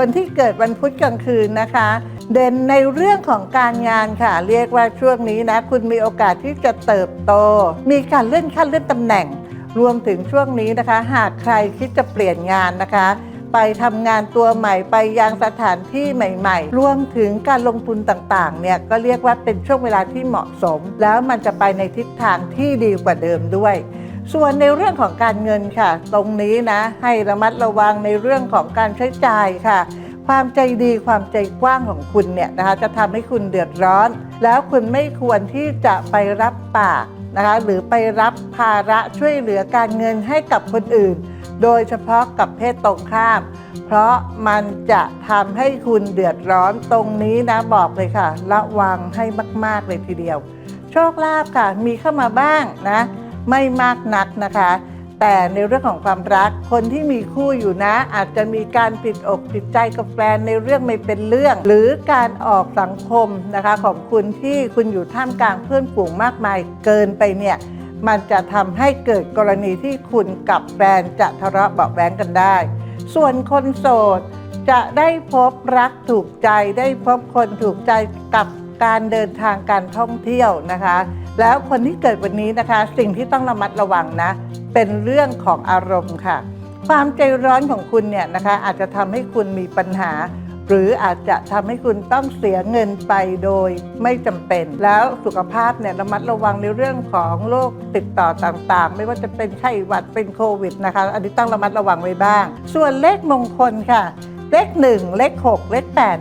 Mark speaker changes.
Speaker 1: คนที่เกิดวันพุธกลางคืนนะคะ เด่นในเรื่องของการงานค่ะ เรียกว่าช่วงนี้นะ คุณมีโอกาสที่จะเติบโต มีการเลื่อนขั้นเลื่อนตำแหน่ง รวมถึงช่วงนี้นะคะ หากใครคิดจะเปลี่ยนงานนะคะ ไปทำงานตัวใหม่ไปยังสถานที่ใหม่ๆ รวมถึงการลงทุนต่างๆ เนี่ยก็เรียกว่าเป็นช่วงเวลาที่เหมาะสม แล้วมันจะไปในทิศทางที่ดีกว่าเดิมด้วย ส่วนในเรื่องของการเงินค่ะ ตรงนี้นะให้ระมัดระวังในเรื่องของการใช้จ่ายค่ะ ความใจดีความใจกว้างของคุณเนี่ยนะคะจะทำให้คุณเดือดร้อน แล้วคุณไม่ควรที่จะไปรับปากนะคะหรือไปรับภาระช่วยเหลือการเงินให้กับคนอื่น โดยเฉพาะกับเพศตรงข้าม เพราะมันจะทำให้คุณเดือดร้อนตรงนี้นะบอกเลยค่ะ ระวังให้มาก ๆ เลยทีเดียว โชคลาภค่ะมีเข้ามาบ้างนะ ไม่มากนักนะคะ แต่ในเรื่องของความรักคนที่มีคู่อยู่นะ อาจจะมีการผิดอกผิดใจกับแฟนในเรื่องไม่เป็นเรื่อง หรือการออกสังคมนะคะของคุณที่คุณอยู่ท่ามกลางเพื่อนฝูงมากมายเกินไปเนี่ยมันจะทำให้เกิดกรณีที่คุณกับแฟนจะทะเลาะเบาะแว้งกันได้ ส่วนคนโสดจะได้พบรักถูกใจได้พบคนถูกใจกับ การเดินทางการท่องเที่ยวนะคะ แล้วคนที่เกิดวันนี้นะคะ สิ่งที่ต้องระมัดระวังนะ เป็นเรื่องของอารมณ์ค่ะ ความใจร้อนของคุณเนี่ยนะคะ อาจจะทำให้คุณมีปัญหา หรืออาจจะทำให้คุณต้องเสียเงินไปโดยไม่จำเป็น แล้วสุขภาพเนี่ยระมัดระวังในเรื่องของโรคติดต่อต่างๆ ไม่ว่าจะเป็นไข้หวัดเป็นโควิดนะคะ อันนี้ต้องระมัดระวังไว้บ้าง ส่วนเลขมงคลค่ะ เลข1เลข6เลข8